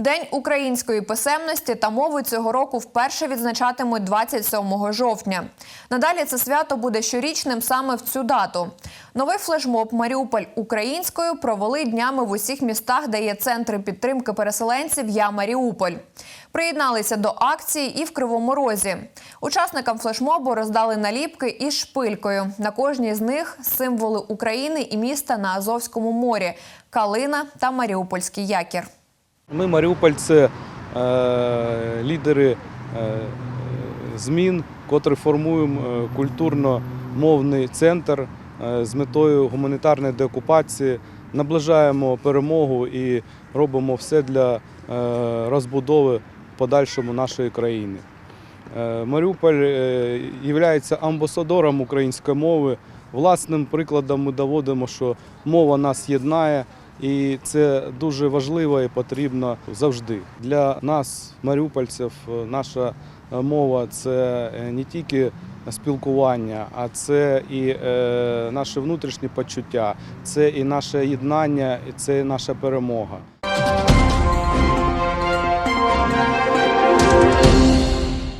День української писемності та мови цього року вперше відзначатимуть 27 жовтня. Надалі це свято буде щорічним саме в цю дату. Новий флешмоб Маріуполь українською провели днями в усіх містах, де є центри підтримки переселенців Я Маріуполь. Приєдналися до акції і в Кривому Розі. Учасникам флешмобу роздали наліпки із шпилькою. На кожній з них символи України і міста на Азовському морі Калина та Маріупольський якір. Ми, маріупольці, е, лідери е, змін, котрі формуємо е, культурно-мовний центр з метою гуманітарної деокупації, наближаємо перемогу і робимо все для розбудови в подальшому нашої країни. Маріуполь є амбасадором української мови. Власним прикладом ми доводимо, що мова нас єднає, і це дуже важливо і потрібно завжди. Для нас, маріупольців, е, наша е, мова це е, не тільки спілкування, а це і наше внутрішнє почуття, це і наше єднання, це і наша перемога.